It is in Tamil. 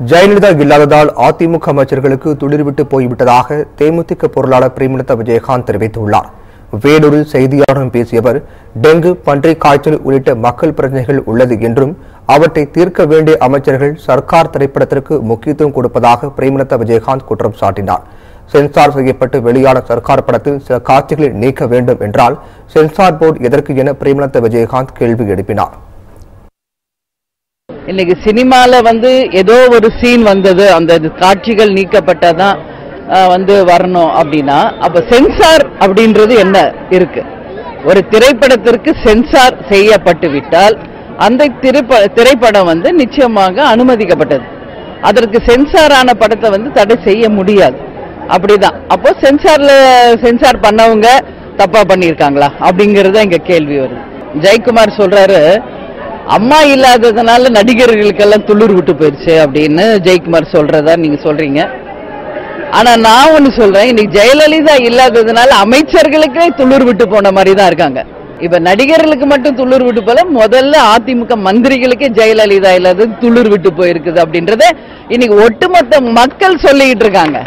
ஜெயலலிதா இல்லாததால் அதிமுக அமைச்சர்களுக்கு துளிர்விட்டு போய்விட்டதாக தேமுதிக பொருளாளர் பிரேமலதா விஜயகாந்த் தெரிவித்துள்ளார். வேலூரில் செய்தியாளர்களிடம் பேசிய அவர் டெங்கு பன்றிக் காய்ச்சல் உள்ளிட்ட மக்கள் பிரச்சனைகள் உள்ளது என்றும் அவற்றை தீர்க்க வேண்டிய அமைச்சர்கள் சர்க்கார் திரைப்படத்திற்கு முக்கியத்துவம் கொடுப்பதாக பிரேமலதா விஜயகாந்த் குற்றம் சாட்டினார். சென்சார் செய்யப்பட்டு வெளியான சர்க்கார் படத்தில் சில காட்சிகளை நீக்க வேண்டும் என்றால் சென்சார் போர்டு எதற்கு என பிரேமலதா விஜயகாந்த் கேள்வி எழுப்பினார். இன்னைக்கு சினிமால வந்து ஏதோ ஒரு சீன் வந்தது. அந்த காட்சிகள் நீக்கப்பட்டதான் வந்து வரணும் அப்படின்னா அப்ப சென்சார் அப்படின்றது என்ன? இருக்கு. ஒரு திரைப்படத்திற்கு சென்சார் செய்யப்பட்டு விட்டால் அந்த திரைப்ப- திரைப்படம் வந்து நிச்சயமாக அனுமதிக்கப்பட்டது. அதற்கு சென்சாரான படத்தை வந்து தடை செய்ய முடியாது. அப்படிதான். அப்போ சென்சார்ல சென்சார் பண்ணவங்க தப்பா பண்ணியிருக்காங்களா? அப்படிங்கிறது தான் இங்க கேள்வி வருது. ஜெயக்குமார் சொல்றாரு அம்மா இல்லாததுனால நடிகர்களுக்கெல்லாம் துளிர் விட்டு போயிடுச்சு அப்படின்னு ஜெயக்குமார் சொல்றதா நீங்க சொல்றீங்க. ஆனா நான் ஒண்ணு சொல்றேன் இன்னைக்கு ஜெயலலிதா இல்லாததுனால அமைச்சர்களுக்கே துளிர் விட்டு போன மாதிரி தான் இருக்காங்க. இப்ப நடிகர்களுக்கு மட்டும் துளிர் விட்டு போல முதல்ல அதிமுக மந்திரிகளுக்கே ஜெயலலிதா இல்லாதது துளிர் விட்டு போயிருக்குது அப்படின்றத இன்னைக்கு ஒட்டுமொத்த மக்கள் சொல்லிக்கிட்டு இருக்காங்க.